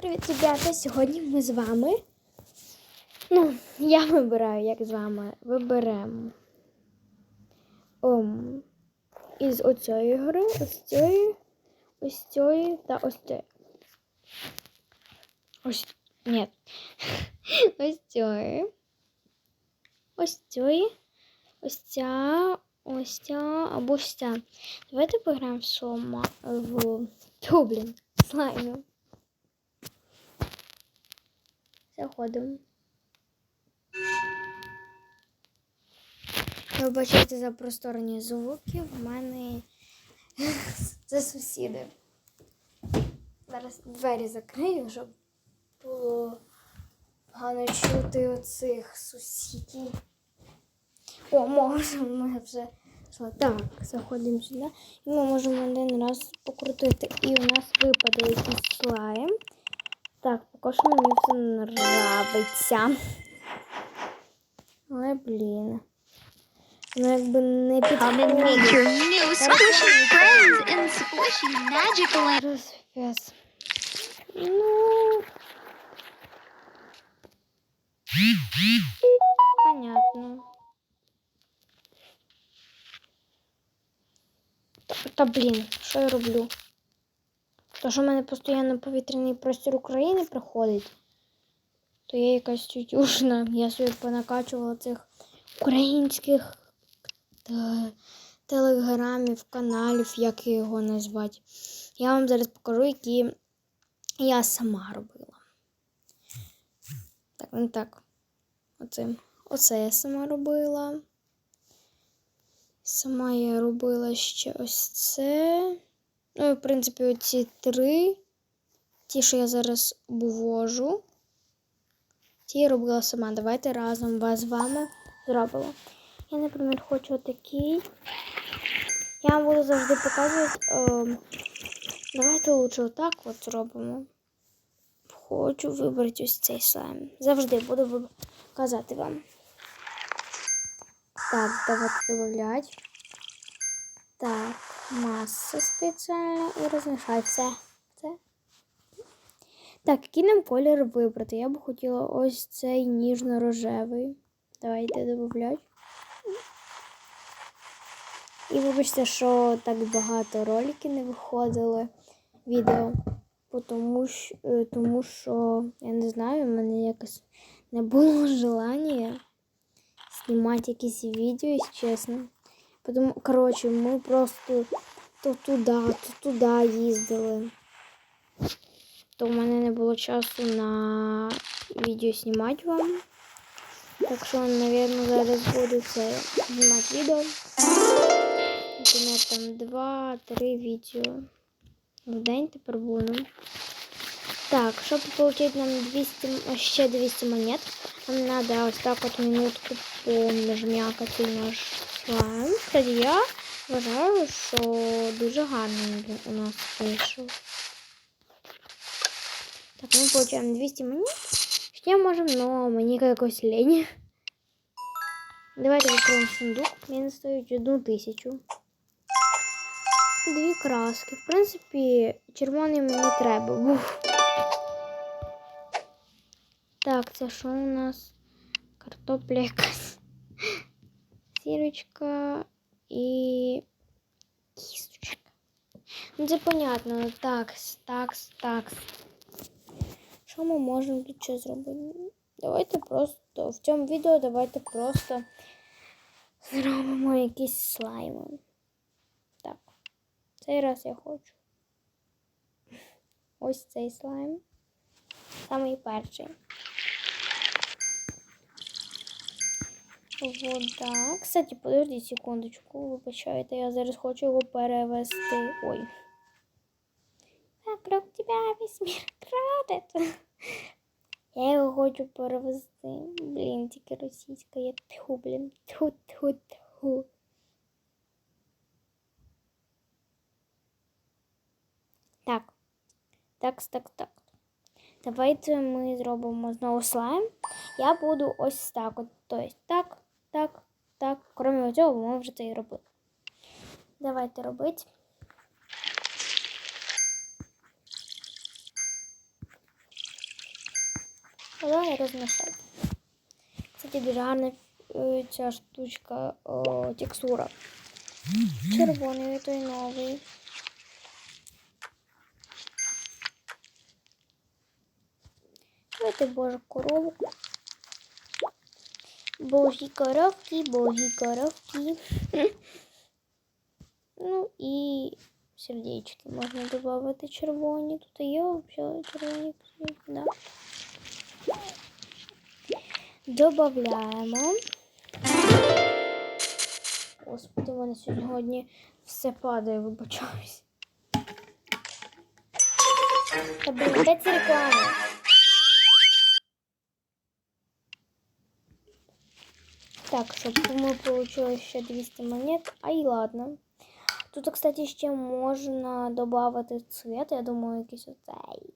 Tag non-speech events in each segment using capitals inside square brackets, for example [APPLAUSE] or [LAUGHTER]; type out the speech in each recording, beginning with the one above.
Привіт, ребята! Сьогодні ми з вами. Ну, я вибираю, як з вами виберемо. Um, із оцієї гри, ось цієї, ось цієї та ось цієї. Ось. Ні. [LAUGHS] Ось цієї. Ось цієї. Ось ця, ось ця або ось ця. Давайте пограємо в сома в Тьо, блін, Заходимо. Ви вибачайте за просторні звуки. В мене [LAUGHS] це сусіди. Зараз двері закрию, щоб було погано чути оцих сусідів. О, можемо ми вже. Так, заходимо сюди. І ми можемо один раз покрутити. І у нас випаде якийсь слайм. Так, поки що мені все нравиться. Але, блін. Ну, якби не Come and meet підходить. your new squishy friends in Squishy Magical Land. Розв'яз. Ну. Понятно. Та, та блін, що я роблю? То, що в мене постійно повітряний простір України приходить, то я якась тютюшна. Я собі понакачувала цих українських та, телеграмів, каналів, як його назвати. Я вам зараз покажу, які я сама робила. Так, ну так. Оце, оце я сама робила. Сама я робила ще ось це. Ну, і, в принципі, оці три. Ті, що я зараз вивожу. Ті я робила сама. Давайте разом вас з вами зробимо. Я, наприклад, хочу такий. Я вам буду завжди показувати. Е, давайте лучше отак от зробимо. Хочу вибрати ось цей слайм. Завжди буду виб- казати вам. Так, давайте додавати. Так, маса спеціальна і розмішай все. Це. Так, який нам колір вибрати? Я б хотіла ось цей ніжно-рожевий. Давайте додавати. І вибачте, що так багато роликів не виходили відео. Тому що, е, тому що я не знаю, в мене якось не було [LAUGHS] желання знімати якісь відео, чесно. Тому, коротше, ми просто то туди, то туди їздили. То в мене не було часу на відео знімати вам. Так що, мабуть, зараз буду це знімати відео. Наприклад, там 2-3 відео в день тепер буду. Так, щоб отримати нам 200, м- ще 200 монет, нам треба ось так от минутку поміжм'якати наш слайм. Кстати, я вважаю, що дуже гарний у нас вийшов. Так, ми отримуємо 200 монет. Ще можемо, но мені якось лень. Давайте відкриємо сундук. Він стоїть одну тисячу. Дві краски. В принципі, червоний мені треба був. Так, це що у нас? Картопля якась. Сірочка і кісточка. Ну, це понятно. Такс, такс, такс. Що ми можемо тут ще зробити? Давайте просто в цьому відео давайте просто зробимо якісь слайми. Так. Цей раз я хочу. [LAUGHS] Ось цей слайм. Самий перший. Вода. Кстати, подожди секундочку, вибачайте, я зараз хочу його перевести. Ой. Вокруг тебя весь мир крадет. Я його хочу перевести. Блін, тільки російська. Я тьху, блін. Тьху, тьху, тьху. Так. Так, так, так. Давайте ми зробимо знову слайм. Я буду ось так. От, тобто так, так, так. Крім цього, ми вже це і робили. Давайте робити. Давай розмішати. Кстати, дуже гарна е, ця штучка, о, текстура. Червоний той новий. Давайте божу коровку. Божі коровки, божі коровки. Ну і сердечки можна додати червоні. Тут є взагалі червоні. Да. Добавляємо. Господи, мене сьогодні все падає, вибачаюсь. Та блін, де ці реклами? Так, щоб ми отримали ще 200 монет. Ай, ладно. Тут, кстати, ще можна додати цвет, я думаю, якийсь оцей.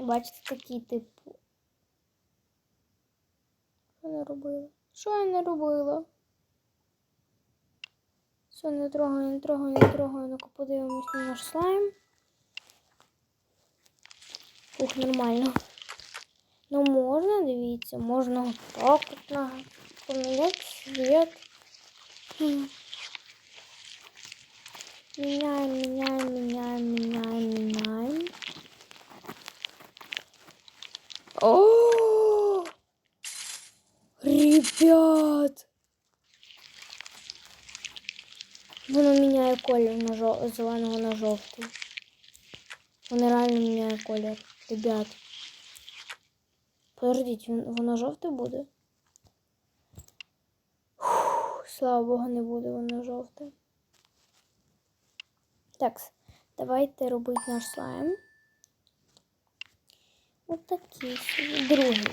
Бачите, такий типу. Що я не робила? Що я не робила? Все, не трогаю, не трогаю, не трогаю. Ну-ка подивимось на наш слайм. Ух, нормально. Ну можна, дивіться, можна так от на поміняти цвет. Меняем, меняем, меняем, меняем, меняем. О! Ребят! Воно міняє колір на жо... зеленого на жовтий. Воно реально міняє колір. Ребят. Подождіть, воно жовте буде? Слава Богу, не буде воно жовте. Так, давайте робити наш слайм. Отакий собі. Другий.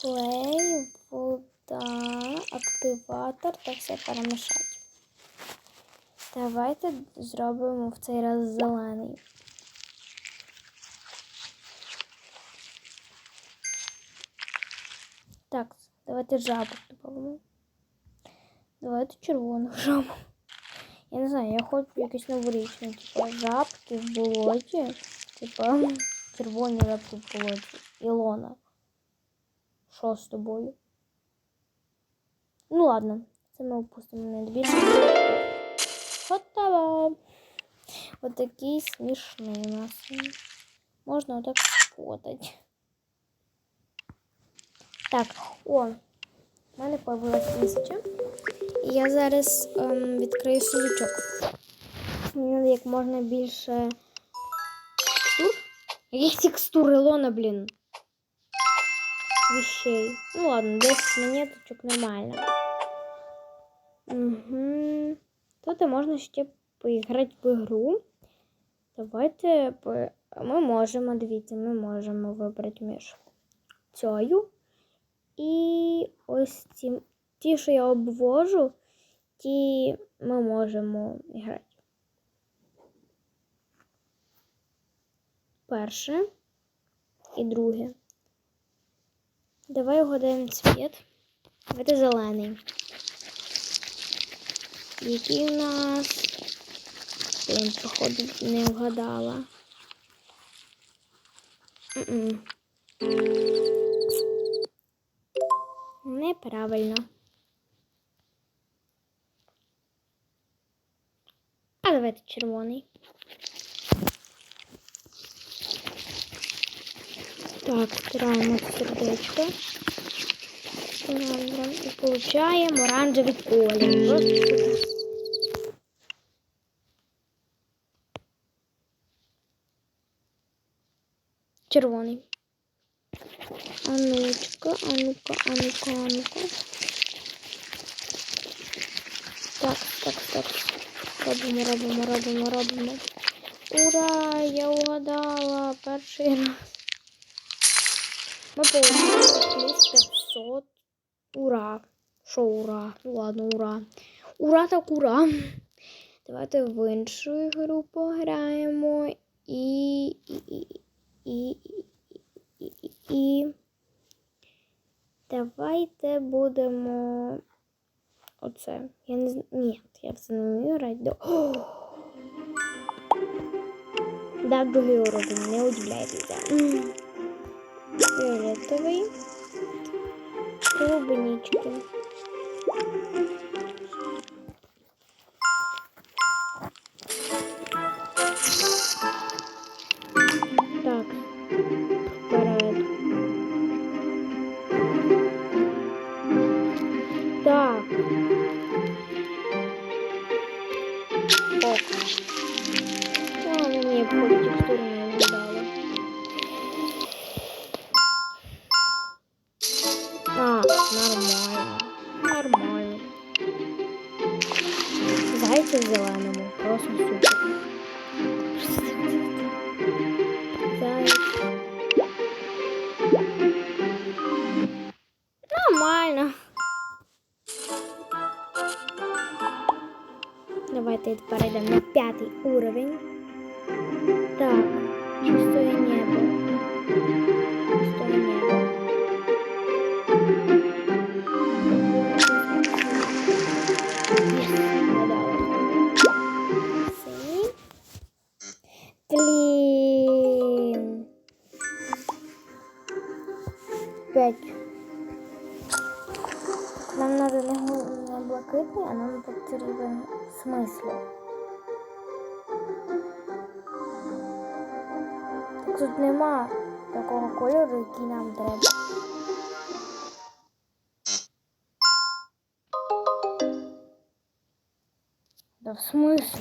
Клей, вода, активатор та все перемішати. Давайте зробимо в цей раз зелений. Так, давайте жабу додамо. Давайте червону жабу. Я не знаю, я хочу якийсь новорічний, типу жабки в болоті. Типа червоні жабки в болоті. Ілона. Що з тобою? Ну ладно, це ми опустимо на дві. Готово. Ось такий смішний у нас. Можна отак сфотати. Так, о, в мене появилась тисяча. Я зараз ем, відкрию сундучок. Мені як можна більше текстур. Яких текстур Ілона, блін? Вещей. Ну ладно, 10 монеточок нормально. Угу. Тут можна ще поіграти в ігру. Давайте по- ми можемо, дивіться, ми можемо вибрати між цією і ось цим. Ті, що я обвожу, ті ми можемо грати. Перше і друге. Давай угадаємо цвіт. Давайте зелений. Який у нас. Блін, походу, не вгадала. Неправильно. А давайте червоний. Так, стираємо сердечко. І получаємо оранжевий колір. Червоний. А ну-ка, а ну-ка, а ну-ка, а ну-ка. Так, так, так. Робимо, робимо, робимо, робимо. Ура! Я угадала перший раз. Ми получили плюс 500. Ура! Що ура? Ну ладно, ура. Ура так ура. Давайте в іншу ігру пограємо. І. І. І. І. І. І. Давайте будемо. Оце. Я не знаю. Ні, я все не вмію грати. Да, [GASPS] другий уровень, не удивляйтеся. М. фіолетовий, клубнички. Уровень. Так, чистое небо. Чистое небо. Вгадала. П'ять. Нам надо не, блакитний, а нам потрібен смисл. Тут нема такого кольору, який нам треба. Да в смислі?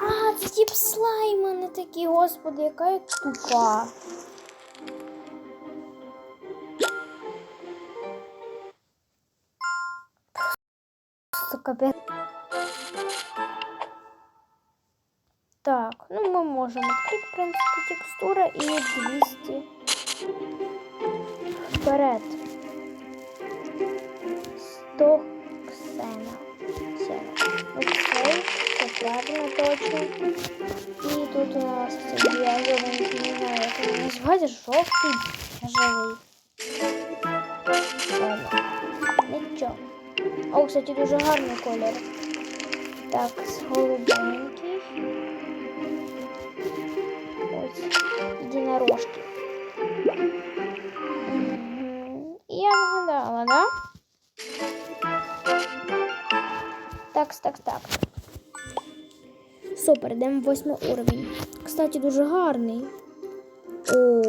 А, це тип слайма, не такі, господи, яка я тупа. Сука, капець. Так, ну мы можем открыть, в принципе, текстура и 200. Вперед. 100 ксена. Все. Окей, все правильно, точно. И тут у нас эти бежевенький, не знаю, как его назвать, желтый, бежевый. Ладно. Нічого. О, кстати, дуже гарний колір. Так, з голубенький. Мгм. Я вгадала, да? Так, так, так. Супер, йдемо в восьмий уровень. Кстати, дуже гарний. О.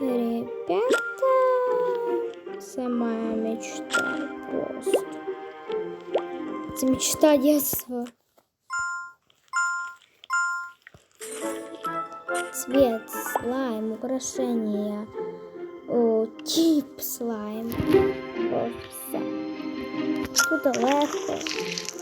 Ребята, це моя мечта просто. Це мечта детства. Цвет, слайм, украшения. О, тип слайм. Все. Тут легко.